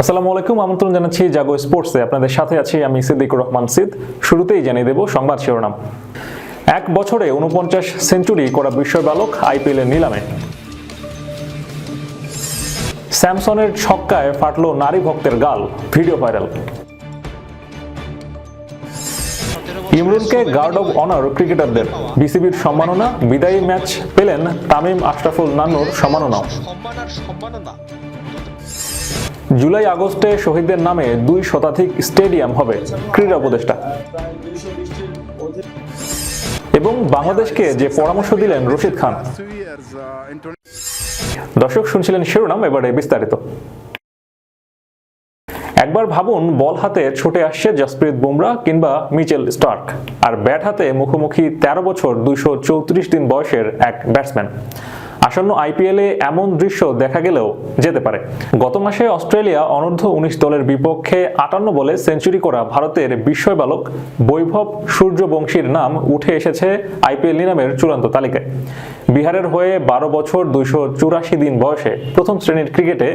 আসসালামু আলাইকুম, আমন্ত্রণ জানাচ্ছি জাগো স্পোর্টসে। আপনাদের সাথে আছি আমি সিদ্দিকুর রহমান সিদ। শুরুতেই জানিয়ে দেব সংবাদ শিরোনাম। এক বছরে উনপঞ্চাশ সেঞ্চুরি করা বিশ্বর বালক আইপিএলের নিলামে। স্যামসনের ছক্কায় ফাটলো নারী ভক্তের গাল, ভিডিও ভাইরাল। ইমরুলকে গার্ড অব অনার ক্রিকেটারদের। বিসিবির সম্মাননা, বিদায়ী ম্যাচ পেলেন তামিম আশরাফুল নান্নুর সম্মাননাও। সম্মাননা জুলাই আগস্টে শহীদদের নামে দুই শতাধিক স্টেডিয়াম হবে ক্রীড়া উপদেষ্টা। এবং বাংলাদেশকে যে পরামর্শ দিলেন Rashid Khan. two years in 20 দর্শক, শুনছিলেন শিরোনাম, এবারে বিস্তারিত। একবার ভাবুন, বল হাতে ছুটে আসছে জসপ্রীত বুমরা কিংবা মিচেল স্টার্ক। আর ব্যাট হাতে মুখোমুখি তেরো বছর, দুইশো চৌত্রিশ দিন বয়সের এক ব্যাটসম্যান। আসন্ন আইপিএলে এমন দৃশ্য দেখা গেলেও যেতে পারে। গত মাসে অস্ট্রেলিয়া অনূর্ধ্ব উনিশ দলের বিপক্ষে আটান্ন বলে সেঞ্চুরি করা ভারতের বিস্ময় বালক বৈভব সূর্যবংশীর নাম উঠে এসেছে আইপিএল নিলামের চূড়ান্ত তালিকায়। বিহারের হয়ে বারো বছর দুইশো চুরাশি দিন বয়সে প্রথম শ্রেণির ক্রিকেটে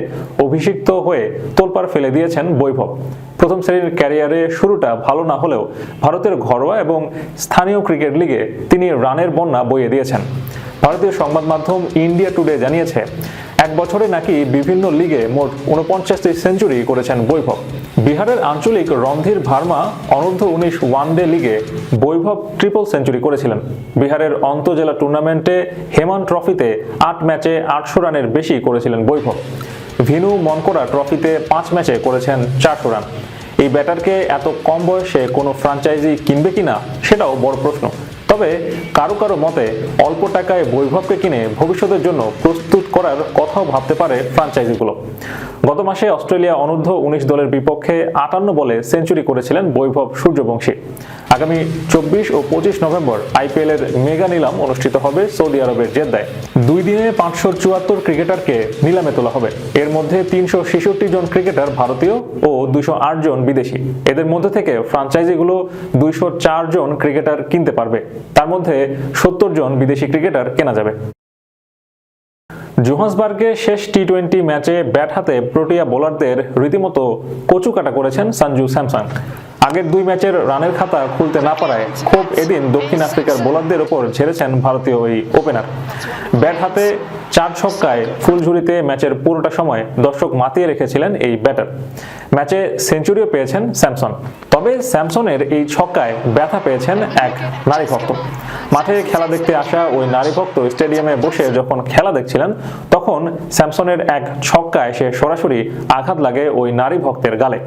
অভিষিক্ত হয়ে তোলপাড় ফেলে দিয়েছেন বৈভব। প্রথম শ্রেণির ক্যারিয়ারে শুরুটা ভালো না হলেও ভারতের ঘরোয়া এবং স্থানীয় ক্রিকেট লিগে তিনি রানের বন্যা বইয়ে দিয়েছেন। ভারতীয় সংবাদ মাধ্যম ইন্ডিয়া টুডে জানিয়েছে, এক বছরে নাকি বিভিন্ন লিগে মোট উনপঞ্চাশটি সেঞ্চুরি করেছেন বৈভব। বিহারের আঞ্চলিক রণধীর ভার্মা অনূর্ধ্ব উনিশ ওয়ানডে লিগে বৈভব ট্রিপল সেঞ্চুরি করেছিলেন। বিহারের অন্তজেলা টুর্নামেন্টে হেমান ট্রফিতে আট ম্যাচে আটশো রানের বেশি করেছিলেন বৈভব। ভিনু মনকোরা ট্রফিতে পাঁচ ম্যাচে করেছেন চারশো রান। এই ব্যাটারকে এত কম বয়সে কোনো ফ্রাঞ্চাইজি কিনবে কিনা, সেটাও বড় প্রশ্ন। তবে কারও কারও মতে অল্প টাকায় বৈভবকে কিনে ভবিষ্যতের জন্য প্রস্তুত করার কথাও ভাবতে পারে ফ্রাঞ্চাইজিগুলো। গত মাসে অস্ট্রেলিয়া অনূর্ধ্ব উনিশ দলের বিপক্ষে আটান্ন বলে সেঞ্চুরি করেছিলেন বৈভব সূর্যবংশী। আগামী চব্বিশ ও পঁচিশ নভেম্বর আইপিএল এর মেগা নিলাম অনুষ্ঠিত হবে সৌদি আরবের জেদ্দায়। দুই দিনে পাঁচশো চুয়াত্তর ক্রিকেটারকে নিলামে তোলা হবে। এর মধ্যে তিনশো ছেষট্টি জন ক্রিকেটার ভারতীয় ও দুশো আট জন বিদেশি। এদের মধ্যে থেকে ফ্রাঞ্চাইজিগুলো দুইশো চার জন ক্রিকেটার কিনতে পারবে। তার মধ্যে সত্তর জন বিদেশি ক্রিকেটার কেনা যাবে। জোহান্সবার্গে শেষ টি টোয়েন্টি ম্যাচে ব্যাট হাতে প্রোটিয়া বোলারদের রীতিমতো কচুকাটা করেছেন সঞ্জু স্যামসাং। আগের দুই ম্যাচের রানের খাতা খুলতে না পারায় খুব এদিন দক্ষিণ আফ্রিকার বোলারদের ওপর ছেড়েছেন ভারতীয় ওই ওপেনার। ব্যাট হাতে চার ছক্কায় ফুলঝুরিতে ম্যাচের পুরোটা সময় দর্শক মাতিয়ে রেখেছিলেন এই ব্যাটার। ম্যাচে সেঞ্চুরিও পেয়েছেন স্যামসন। তবে স্যামসনের এই ছক্কায় ব্যথা পেয়েছেন এক নারী ভক্ত মাঠে খেলা দেখতে আসা ওই নারী ভক্ত স্টেডিয়ামে বসে যখন খেলা দেখছিলেন, তখন স্যামসনের এক ছক্কায় সে সরাসরি আঘাত লাগে ওই নারী ভক্তের গালে।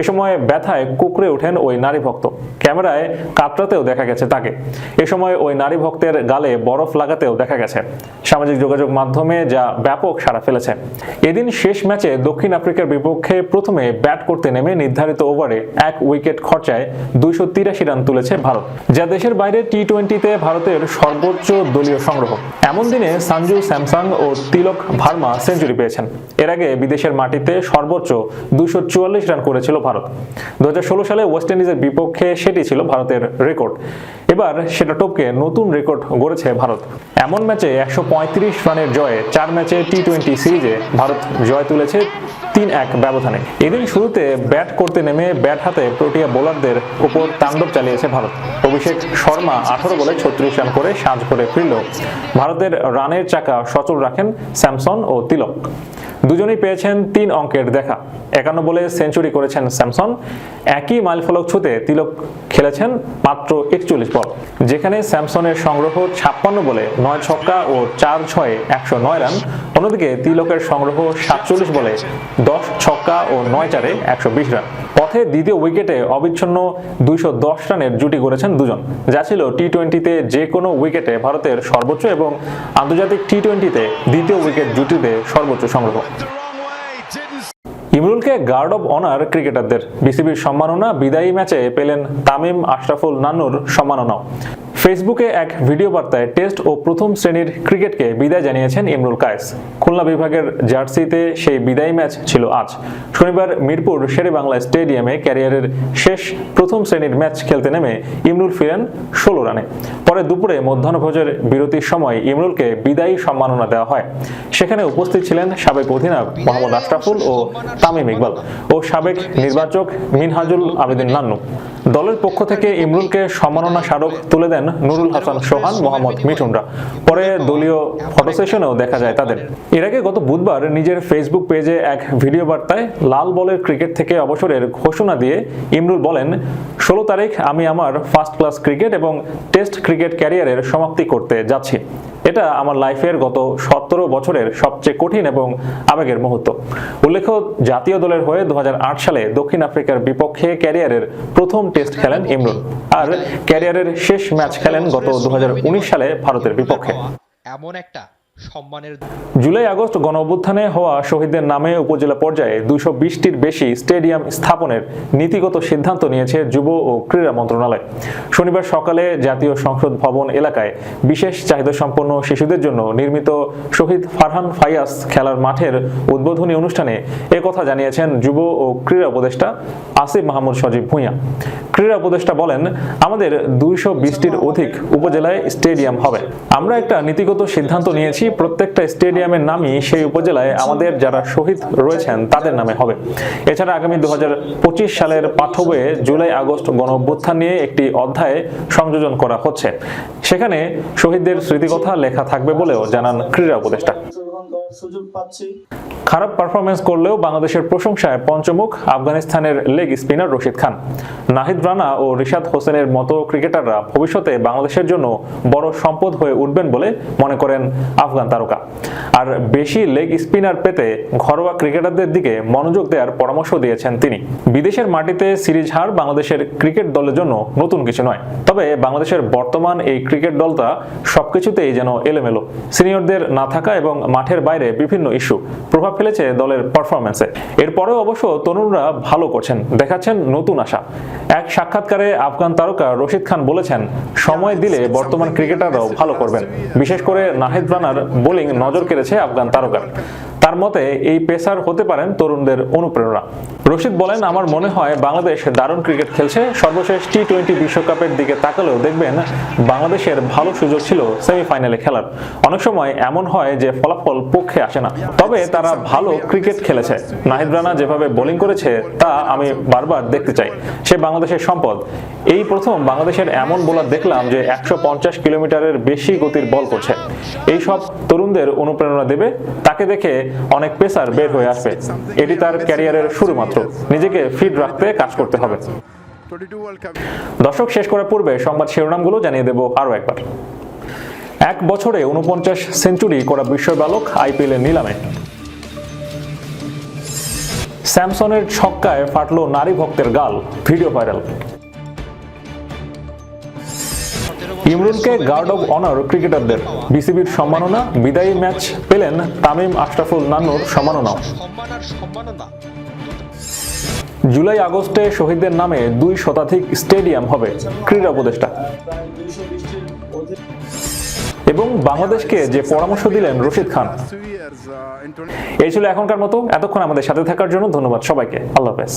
এ সময় ব্যথায় কুকড়ে ওঠেন ওই নারী ভক্ত ক্যামেরায় কাতরাতেও দেখা গেছে তাকে। এ সময় ওই নারী ভক্তের গালে বরফ লাগাতেও দেখা গেছে। সামাজিক যোগাযোগ মাধ্যমে যা ব্যাপক সাড়া ফেলেছে। এদিন শেষ ম্যাচে দক্ষিণ আফ্রিকার বিপক্ষে প্রথমে ব্যাট করতে নেমে নির্ধারিত ওভারে এক উইকেট খরচায় দুইশো তিরাশি রান তুলেছে ভারত, যা দেশের বাইরে টি টোয়েন্টিতে ভারতের সর্বোচ্চ দলীয় সংগ্রহ। এমন দিনে সঞ্জু স্যামসাং ও তিলক ভার্মা সেঞ্চুরি পেয়েছেন। এর আগে বিদেশের মাটিতে সর্বোচ্চ দুশো রান করেছিল ভারত। দু ষোলো সালে ওয়েস্ট ইন্ডিজের বিপক্ষে সেটি ছিল ভারতের রেকর্ড। এবার সেটা টপকে নতুন রেকর্ড গড়েছে ভারত। এমন ম্যাচে একশো রানের জয়ে চার ম্যাচে টি টোয়েন্টি সিরিজে ভারত জয় তুলেছে তিন এক ব্যবধানে। এদিন শুরুতে ব্যাট করতে নেমে ব্যাট হাতে প্রোটিয়া বোলারদের উপর তাণ্ডব চালিয়েছে ভারত। অভিষেক শর্মা আঠারো বলে ছত্রিশ রান করে সাজ করে ফিরল ভারতের রানের চাকা সচল রাখেন স্যামসন ও তিলক। দুজনেই পেয়েছেন তিন অঙ্কের দেখা। একান্ন বলে সেঞ্চুরি করেছেন স্যামসন। একই মাইলফলক ছুতে তিলক খেলেছেন মাত্র একচল্লিশ বল। যেখানে স্যামসনের সংগ্রহ ছাপ্পান্ন বলে নয় ছক্কা ও চার ছয়ে একশো নয় রান। অন্যদিকে তিলকের সংগ্রহ সাতচল্লিশ বলে দশ ছক্কা ও নয় চারে একশো বিশ রান। পথে দ্বিতীয় উইকেটে অবিচ্ছন্ন দুইশো দশ রানের জুটি করেছেন দুজন। যা ছিল টি টোয়েন্টিতে যে কোনো উইকেটে ভারতের সর্বোচ্চ এবং আন্তর্জাতিক টি টোয়েন্টিতে দ্বিতীয় উইকেট জুটিতে সর্বোচ্চ সংগ্রহ। ইমরুলকে গার্ড অব অনার ক্রিকেটারদের। বিসিবির সম্মাননা বিদায়ী ম্যাচে পেলেন তামিম আশরাফুল নান্নুর সম্মাননাও। ফেসবুকে এক ভিডিও বার্তায় টেস্ট ও প্রথম শ্রেণির ক্রিকেটকে বিদায় জানিয়েছেন ইমরুল কায়েস। খুলনা বিভাগের জার্সিতে সেই বিদায়ী ম্যাচ ছিল আজ। শনিবার মিরপুর শেরে বাংলা স্টেডিয়ামে ক্যারিয়ারের শেষ প্রথম শ্রেণির ম্যাচ খেলতে নেমে ইমরুল ফিরেন ষোলো রানে। পরে দুপুরে মধ্যাহ্নভোজের বিরতির সময় ইমরুলকে বিদায়ী সম্মাননা দেওয়া হয়। সেখানে উপস্থিত ছিলেন সাবেক অধিনায়ক মোহাম্মদ আশরাফুল ও তামিম ইকবাল ও সাবেক নির্বাচক মিনহাজুল আবেদিন নান্নু। দলের পক্ষ থেকে ইমরুলকে সম্মাননা স্মারক তুলে দেন নুরুল হাসান সোহান, মোহাম্মদ মিঠুনরা। পরে দলীয় ফটো সেশনেও দেখা যায় তাদের। এর আগে গত বুধবার নিজের ফেসবুক পেজে এক ভিডিও বার্তায় লাল বলের ক্রিকেট থেকে অবসরের ঘোষণা দিয়ে ইমরুল বলেন, ষোলো তারিখ আমি আমার ফার্স্ট ক্লাস ক্রিকেট এবং টেস্ট ক্রিকেট ক্যারিয়ারের সমাপ্তি করতে যাচ্ছি। এটা আমার লাইফের গত সতেরো বছরের সবচেয়ে কঠিন এবং আবেগের মুহূর্ত। উল্লেখ্য, জাতীয় দলের হয়ে দু হাজার আট সালে দক্ষিণ আফ্রিকার বিপক্ষে ক্যারিয়ারের প্রথম টেস্ট খেলেন ইমরুল আর ক্যারিয়ারের শেষ ম্যাচ খেলেন গত দু হাজার উনিশ সালে ভারতের বিপক্ষে। এমন একটা সম্মানের জুলাই আগস্ট গণ অভ্যুত্থানে হওয়া শহীদদের নামে উপজেলা পর্যায়ে দুইশো বিশটির বেশি স্টেডিয়াম স্থাপনের নীতিগত সিদ্ধান্ত নিয়েছে যুব ও ক্রীড়া মন্ত্রণালয়। শনিবার সকালে জাতীয় সংসদ ভবন এলাকায় বিশেষ চাহিদা সম্পন্ন শিশুদের জন্য নির্মিত শহীদ ফারহান ফাইয়াস খেলার মাঠের উদ্বোধনী অনুষ্ঠানে কথা জানিয়েছেন যুব ও ক্রীড়া উপদেষ্টা আসিফ মাহমুদ সজীব ভূঁইয়া। ক্রীড়া উপদেষ্টা বলেন, আমাদের দুইশো বিশটির অধিক উপজেলায় স্টেডিয়াম হবে। আমরা একটা নীতিগত সিদ্ধান্ত নিয়েছি প্রত্যেকটা স্টেডিয়ামের নামই সেই উপজেলায় আমাদের যারা শহীদ রয়েছেন, তাদের নামে হবে। এছাড়া আগামী দু হাজার পঁচিশ সালের পাঠবে জুলাই আগস্ট গণঅভ্যুত্থান নিয়ে একটি অধ্যায় সংযোজন করা হচ্ছে। সেখানে শহীদদের স্মৃতিকথা লেখা থাকবে বলেও জানান ক্রীড়া উপদেষ্টা। খারাপ পারফরমেন্স করলেও বাংলাদেশের প্রশংসায় পঞ্চমুখ আফগানিস্তানের লেগ স্পিনার রশিদ খান। নাহিদ রানা ও রিশাদ হোসেনের মতো ক্রিকেটাররা ভবিষ্যতে বাংলাদেশের জন্য বড় সম্পদ হয়ে উঠবেন বলে মনে করেন আফগান তারকা। আর বেশি লেগ স্পিনার পেতে ঘরোয়া ক্রিকেটারদের দিকে মনোযোগ দেওয়ার পরামর্শ দিয়েছেন তিনি। বিদেশের মাটিতে সিরিজ হার বাংলাদেশের ক্রিকেট দলের জন্য নতুন কিছু নয়। তবে বাংলাদেশের বর্তমান এই ক্রিকেট দলটা সবকিছুতেই যেন এলোমেলো। সিনিয়রদের না থাকা এবং মাঠের বাইরে বিভিন্ন ইস্যু প্রভাব ফেলেছে দলের পারফরমেন্সে এরপরেও অবশ্য তরুণরা ভালো করছেন, দেখাচ্ছেন নতুন আশা। এক সাক্ষাৎকারে আফগান তারকা রশিদ খান বলেছেন, সময় দিলে বর্তমান ক্রিকেটাররাও ভালো করবেন। বিশেষ করে নাহিদ রানার বোলিং নজর কেড়েছে আফগান তারকার তার মতে এই পেসার হতে পারেন তরুণদের অনুপ্রেরণা। রশিদ বলেন, আমার মনে হয় বাংলাদেশ দারুণ ক্রিকেট খেলছে। সর্বশেষ টি টোয়েন্টি বিশ্বকাপের দিকে তাকালেও দেখবেন বাংলাদেশের ভালো সুযোগ ছিল সেমিফাইনালে খেলার। অনেক সময় এমন হয় যে ফলাফল পক্ষে আসে না। তবে তারা ভালো ক্রিকেট খেলেছে। নাহিদ রানা যেভাবে বোলিং করেছে, তা আমি বারবার দেখতে চাই। সে বাংলাদেশের সম্পদ। এই প্রথম বাংলাদেশের এমন বোলার দেখলাম যে একশো পঞ্চাশ কিলোমিটারের বেশি গতির বল করছে। এই সব তরুণদের অনুপ্রেরণা দেবে। তাকে দেখে অনেক পেসার বের হয়ে আসবে। এটি তার ক্যারিয়ারের শুরু মাত্র। নিজেকে ফিট রাখতে কাজ করতে হবে। 22 World Cup. দর্শক, শেষ করার পূর্বে সংবাদ শিরোনামগুলো জানিয়ে দেব আরও একবার। এক বছরে উনপঞ্চাশ সেঞ্চুরি করা বিশ্বর বালক আইপিএল এর নিলামে। স্যামসনের ছক্কায় ফাটলো নারী ভক্তের গাল, ভিডিও ভাইরাল। ইমরুলকে গার্ড অব অনার ক্রিকেটারদের বিসিবির সম্মাননা, বিদায়ী ম্যাচ পেলেন তামিম আশরাফুল সম্মাননাও সম্মাননা। জুলাই আগস্টে শহীদদের নামে দুই শতাধিক স্টেডিয়াম হবে ক্রীড়া উপদেষ্টা। এবং বাংলাদেশকে যে পরামর্শ দিলেন Rashid Khan. Two years in 20. এই ছিল এখনকার মতো, এতক্ষণ আমাদের সাথে থাকার জন্য ধন্যবাদ সবাইকে। আল্লাহ হাফেজ।